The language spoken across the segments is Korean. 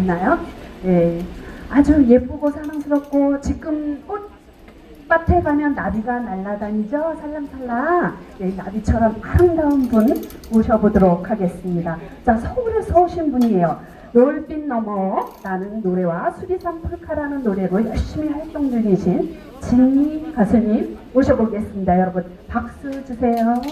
있나요? 예, 아주 예쁘고 사랑스럽고 지금 꽃밭에 가면 나비가 날아다니죠? 살랑살랑. 예, 나비처럼 아름다운 분 모셔보도록 하겠습니다. 자, 서울에서 오신 분이에요. 노을빛 넘어라는 노래와 수리산 폴카라는 노래로 열심히 활동 중이신 진미 가수님 모셔보겠습니다. 여러분 박수 주세요.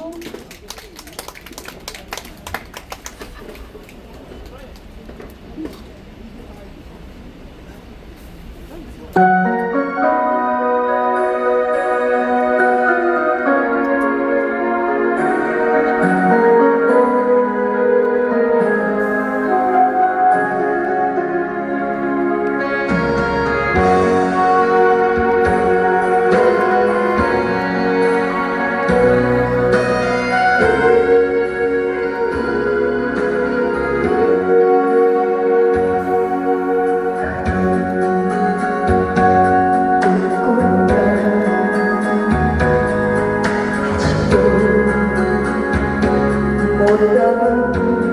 What did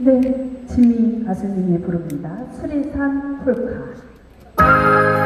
네, 지미 가수님이 부릅니다. 수리산 폴카.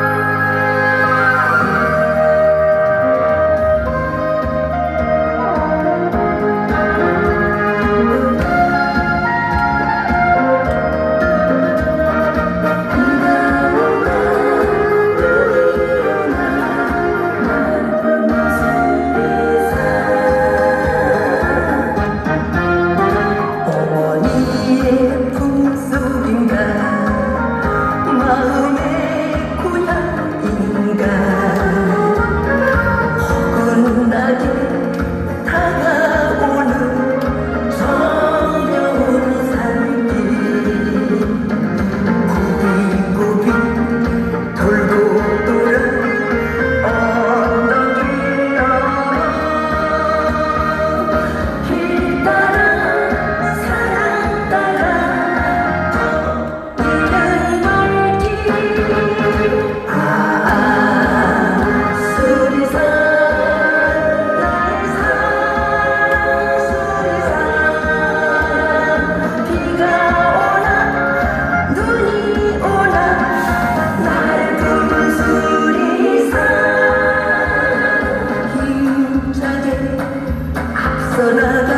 可能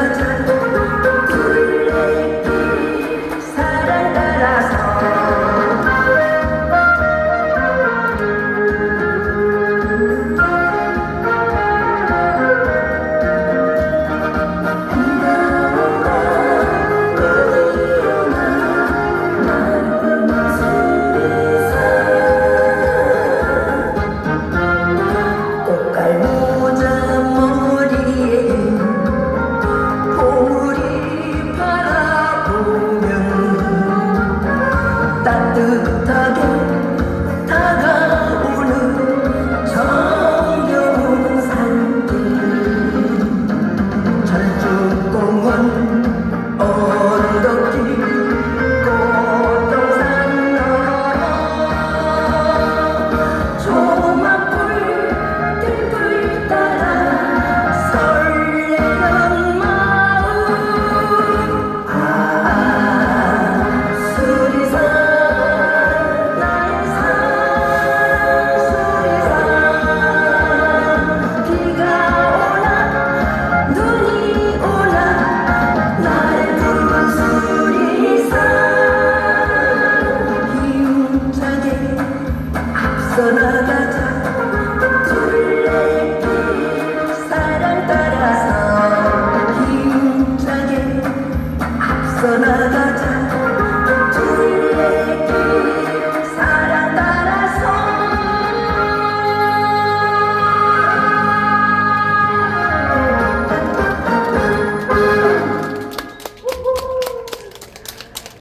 힘차게 앞서 나가자